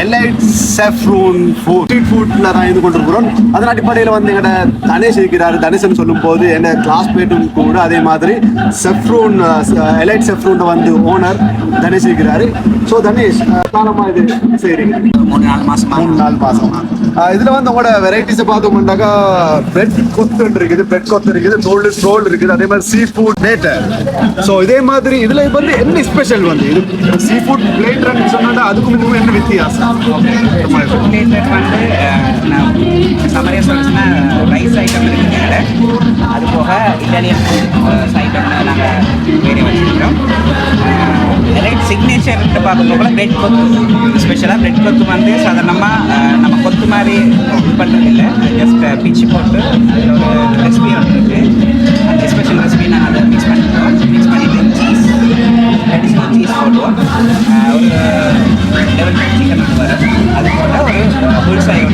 Elite செஃப்ரூன் food street ஃபுட்ல தான் இது கொண்டிருக்கிறோம். அதன் அடிப்படையில் வந்து எங்கட தனேஷ் இருக்கிறாரு. தனேஷன் சொல்லும் போது என்ன கிளாஸ்மேட்டும் கூட அதே மாதிரி செஃப்ரூன் எலைட் செஃப்ரூன் வந்து ஓனர் தனேஷ் இருக்கிறாரு. ஸோ தனேஷ் அஹ், காலமா இது செய்றீங்க மூணு நாலு மாசமா? மூணு நாலு ஆஹ் இதுல வந்து உங்களோட வெரைட்டிஸ் பார்த்தோம்னாக்கா பிரெட் கொத்து இருக்குது. பிரெட் கொத்து இருக்குது ரோல் ரோல் இருக்குது. அதே மாதிரி சீ ஃபுட் பிளேட்டர் ஸோ இதே மாதிரி இதுல வந்து என்ன ஸ்பெஷல் வந்து? இது சீ ஃபுட் பிளேட்டர்னு சொன்னா அதுக்கும் இதுக்கும் என்ன வித்தியாசம்? பிளேட்லெட் வந்து நான் சமரியா சொல்லுச்சுன்னா ரைஸ் ஐட்டம் இருக்குங்க அது போக இட்டாலியன் ஐட்டம் நாங்கள் வேறு வச்சுருக்கிறோம். எலைட் சிக்னேச்சர்ன்ட்டு பார்க்கும்போது பிரெட் கொத்து. ஸ்பெஷலாக பிரெட் கொத்து வந்து சாதாரணமாக நம்ம கொத்து மாதிரி இது பண்ணுறதில்ல ஜஸ்ட் பிச்சு போட்டு அதில் ஒரு ரெசிபி ஒன்று இருக்குது அந்த ஸ்பெஷல் ரெசிபி நாங்கள் அதை மிக்ஸ் பண்ணிக்கிறோம். மிக்ஸ் பண்ணிட்டு சீஸ் அடிஷ்னல் சீஸ் போடுவோம். ஒரு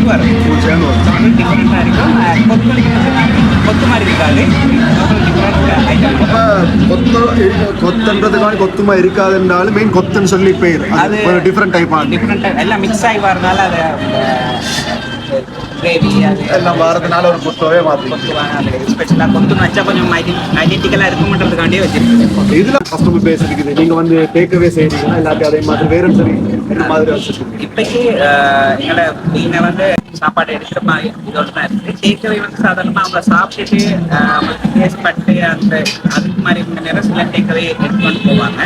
வரும் கொஞ்சம் டிஃப்ரெண்ட்டாக இருக்கும் கொத்து கொத்து மாதிரி இருக்காது டிஃப்ரெண்ட் ஐட்டம் அப்ப கொத்து கொத்துன்றதுக்கான கொத்துமா இருக்காதுன்றாலும் மெயின் கொத்துன்னு சொல்லி பேர். அது ஒரு டிஃப்ரெண்ட் டைப் டிஃப்ரெண்ட் எல்லாம் மிக்ஸ் ஆகி வரனால அது கிரேவி அது எல்லாம் வாரத்தினால ஒரு கொத்தவே மாற்றி ஸ்பெஷலாக கொத்துன்னு வச்சா கொஞ்சம் ஐடென்டிக்கலாக இருக்குமன்றதுக்காண்டியே வச்சிருக்கேன் இதுல கஸ்டமர் பேஸ் இருக்குது நீங்க வந்து டேக்அவே செய்றீங்கன்னா இல்லாட்டி அதே மாதிரி வேற சரி இந்த மாதிரி வச்சிருக்கீங்க இப்போக்கி எங்களோட நீங்க வந்து சாப்பாடு எடுக்கிற மாதிரி இதோட தான் இருக்குது டேக்அவே வந்து சாதாரணமாக அவங்க சாப்பிட்டுட்டு அவங்களுக்கு டேஸ்ட் பட்டு அந்த அதுக்கு மாதிரி நேரம் சில டேக்அவே எடுத்துட்டு போவாங்க